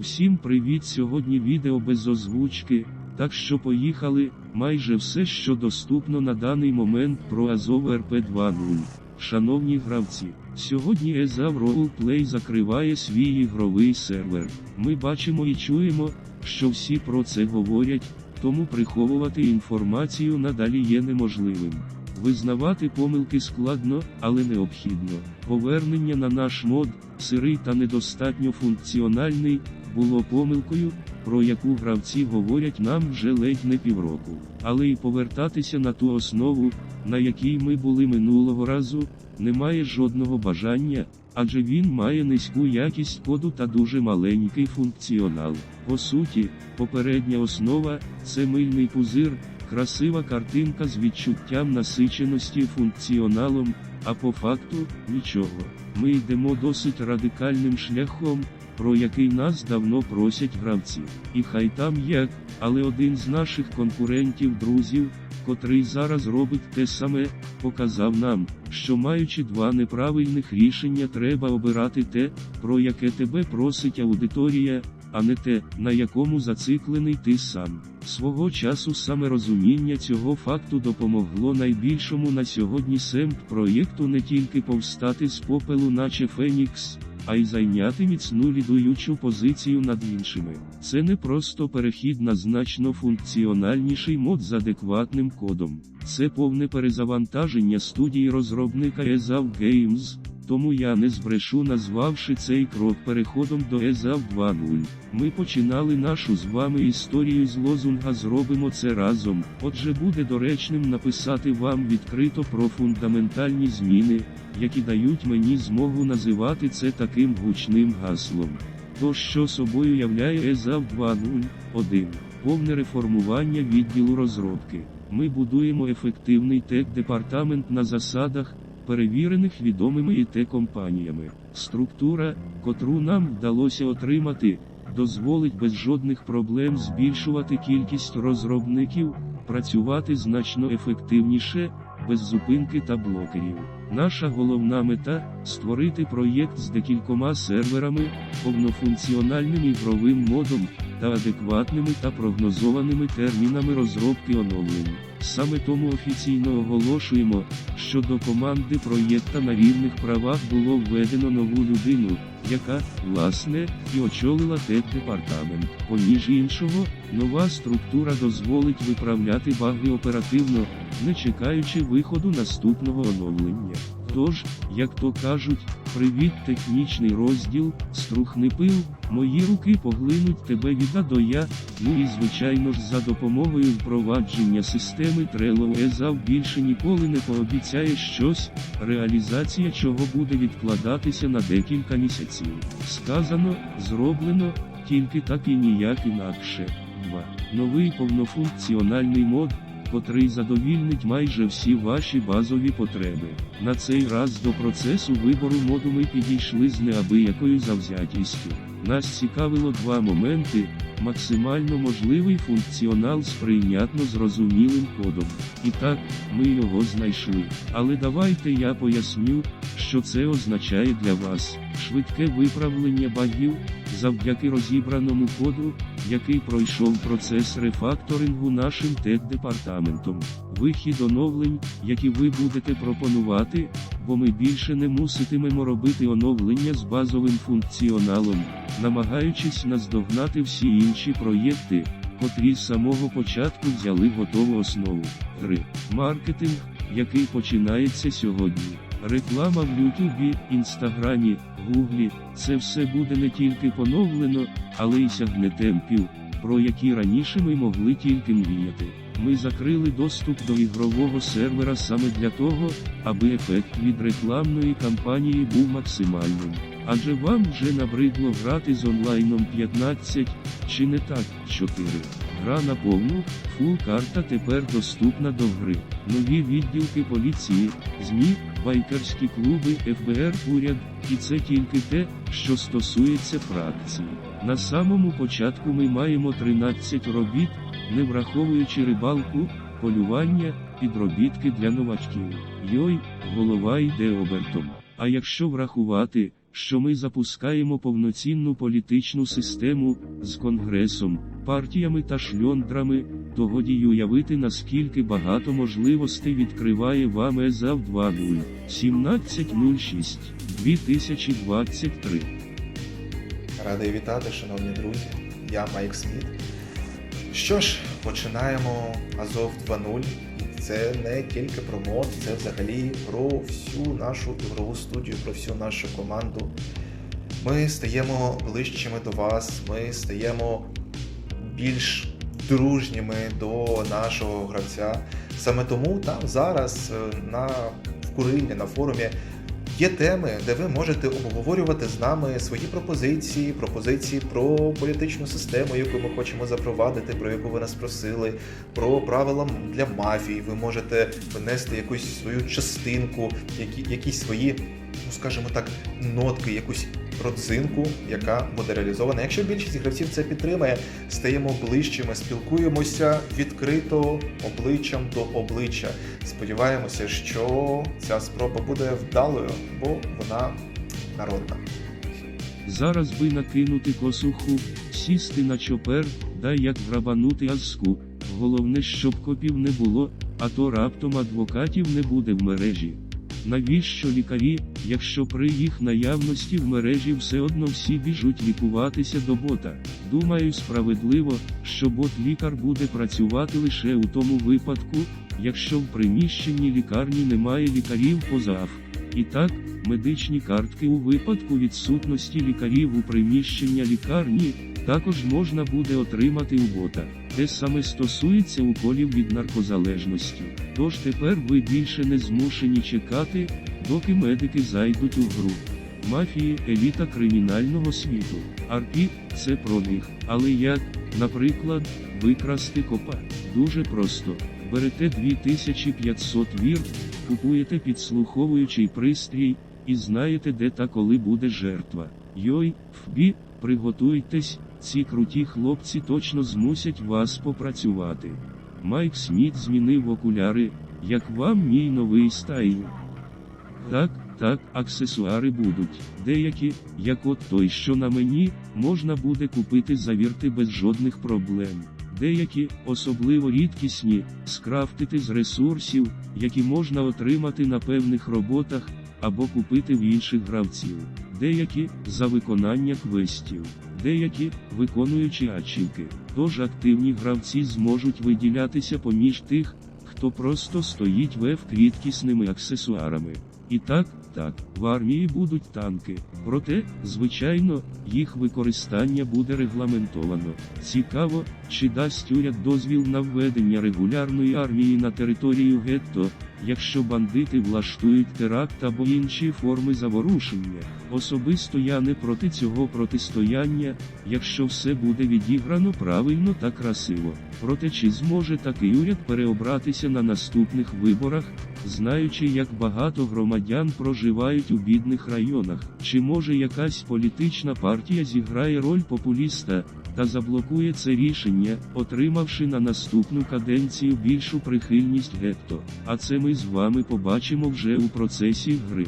Всім привіт! Сьогодні відео без озвучки, так що поїхали, майже все, що доступно на даний момент про Азов РП 2.0. Шановні гравці, сьогодні ESAV Roleplay закриває свій ігровий сервер. Ми бачимо і чуємо, що всі про це говорять, тому приховувати інформацію надалі є неможливим. Визнавати помилки складно, але необхідно. Повернення на наш мод, сирий та недостатньо функціональний, було помилкою, про яку гравці говорять нам вже ледь не півроку. Але і повертатися на ту основу, на якій ми були минулого разу, немає жодного бажання, адже він має низьку якість коду та дуже маленький функціонал. По суті, попередня основа це мильний пузир, красива картинка з відчуттям насиченості функціоналом, а по факту нічого. Ми йдемо досить радикальним шляхом, про який нас давно просять гравці. І хай там як, але один з наших конкурентів друзів, котрий зараз робить те саме, показав нам, що маючи два неправильних рішення, треба обирати те, про яке тебе просить аудиторія, а не те, на якому зациклений ти сам. Свого часу саме розуміння цього факту допомогло найбільшому на сьогодні семп проєкту не тільки повстати з попелу, наче Фенікс, а й зайняти міцну лідуючу позицію над іншими. Це не просто перехід на значно функціональніший мод з адекватним кодом. Це повне перезавантаження студії розробника ESAV Games, тому я не збрешу назвавши цей крок переходом до ESAV 2.0. Ми починали нашу з вами історію з лозунга Зробимо це разом. Отже, буде доречним написати вам відкрито про фундаментальні зміни, які дають мені змогу називати це таким гучним гаслом. То що собою являє ESAV 2.0, 1. Повне реформування відділу розробки. Ми будуємо ефективний тек-департамент на засадах, перевірених відомими ІТ-компаніями. Структура, котру нам вдалося отримати, дозволить без жодних проблем збільшувати кількість розробників, працювати значно ефективніше, без зупинки та блокерів. Наша головна мета створити проєкт з декількома серверами, повнофункціональним ігровим модом та адекватними та прогнозованими термінами розробки оновлень. Саме тому офіційно оголошуємо, що до команди проєкта на рівних правах було введено нову людину, яка, власне, і очолила тет департамент. Поміж іншого, нова структура дозволить виправляти баги оперативно, не чекаючи виходу наступного оновлення. Тож, як то кажуть, привіт технічний розділ, струхни пил, мої руки поглинуть тебе від А до Я, ну і звичайно ж за допомогою впровадження системи Trello ESAV більше ніколи не пообіцяє щось, реалізація чого буде відкладатися на декілька місяців. Сказано, зроблено, тільки так і ніяк інакше. 2. Новий повнофункціональний мод котрий задовільнить майже всі ваші базові потреби. На цей раз до процесу вибору моду ми підійшли з неабиякою завзятістю. Нас цікавило два моменти. Максимально можливий функціонал з прийнятно зрозумілим кодом. І так, ми його знайшли. Але давайте я поясню, що це означає для вас. Швидке виправлення багів, завдяки розібраному коду, який пройшов процес рефакторингу нашим тек-департаментом. Вихід оновлень, які ви будете пропонувати, бо ми більше не муситимемо робити оновлення з базовим функціоналом, намагаючись наздогнати всі інші проєкти, котрі з самого початку взяли готову основу. 3. Маркетинг, який починається сьогодні. Реклама в Ютубі, Інстаграмі, Гуглі це все буде не тільки поновлено, але й сягне темпів, про які раніше ми могли тільки мріяти. Ми закрили доступ до ігрового сервера саме для того, аби ефект від рекламної кампанії був максимальним. Адже вам вже набридло грати з онлайном 15, чи не так, 4. Гра на повну, фул карта тепер доступна до гри. Нові відділки поліції, ЗМІ, байкерські клуби, ФБР, уряд, і це тільки те, що стосується фракції. На самому початку ми маємо 13 робіт, не враховуючи рибалку, полювання, підробітки для новачків. Йой, голова йде обертом. А якщо врахувати, що ми запускаємо повноцінну політичну систему з конгресом, партіями та шльондрами, то годі уявити наскільки багато можливостей відкриває вам ЕЗАВ 2.0 1706 2023. Радий вітати, шановні друзі. Я Майк Сміт. Що ж, починаємо Азов 2.0. Це не тільки про мод, це взагалі про всю нашу ігрову студію, про всю нашу команду. Ми стаємо ближчими до вас, ми стаємо більш дружніми до нашого гравця. Саме тому там зараз е, на в Курилі, на форумі Є теми, де ви можете обговорювати з нами свої пропозиції, пропозиції про політичну систему, яку ми хочемо запровадити, про яку ви нас просили, про правила для мафії. Ви можете внести якусь свою частинку, які, якісь свої, ну скажімо так, нотки, якусь родзинку, яка буде реалізована. Якщо більшість гравців це підтримає, стаємо ближчими, спілкуємося відкрито обличчям до обличчя. Сподіваємося, що ця спроба буде вдалою, бо вона народна. Зараз би накинути косуху, сісти на чопер, да як грабанути азку. Головне, щоб копів не було, а то раптом адвокатів не буде в мережі. Навіщо лікарі, якщо при їх наявності в мережі все одно всі біжуть лікуватися до бота? Думаю, справедливо, що бот-лікар буде працювати лише у тому випадку, якщо в приміщенні лікарні немає лікарів поза АФ. І так, медичні картки у випадку відсутності лікарів у приміщення лікарні також можна буде отримати у бота. Те саме стосується уколів від наркозалежності. Тож тепер ви більше не змушені чекати, доки медики зайдуть у гру. Мафії еліта кримінального світу. Арпі це про них. Але як, наприклад, викрасти копа? Дуже просто. Берете 2500 вір, купуєте підслуховуючий пристрій, і знаєте, де та коли буде жертва. Йой, вбі, приготуйтесь, ці круті хлопці точно змусять вас попрацювати. Майк Сміт змінив окуляри, як вам мій новий стайл. Так, так, аксесуари будуть. Деякі, як от той, що на мені, можна буде купити завірти без жодних проблем. Деякі, особливо рідкісні, скрафтити з ресурсів, які можна отримати на певних роботах, або купити в інших гравців. Деякі за виконання квестів, деякі виконуючи ачівки. Тож активні гравці зможуть виділятися поміж тих, хто просто стоїть вев рідкісними аксесуарами. І так, так, в армії будуть танки. Проте, звичайно, їх використання буде регламентовано. Цікаво, чи дасть уряд дозвіл на введення регулярної армії на територію гетто, якщо бандити влаштують теракт або інші форми заворушення. Особисто я не проти цього протистояння, якщо все буде відіграно правильно та красиво. Проте чи зможе такий уряд переобратися на наступних виборах, знаючи, як багато громадян проживають у бідних районах, чи може якась політична партія зіграє роль популіста та заблокує це рішення, отримавши на наступну каденцію більшу прихильність гетто. А це ми з вами побачимо вже у процесі гри.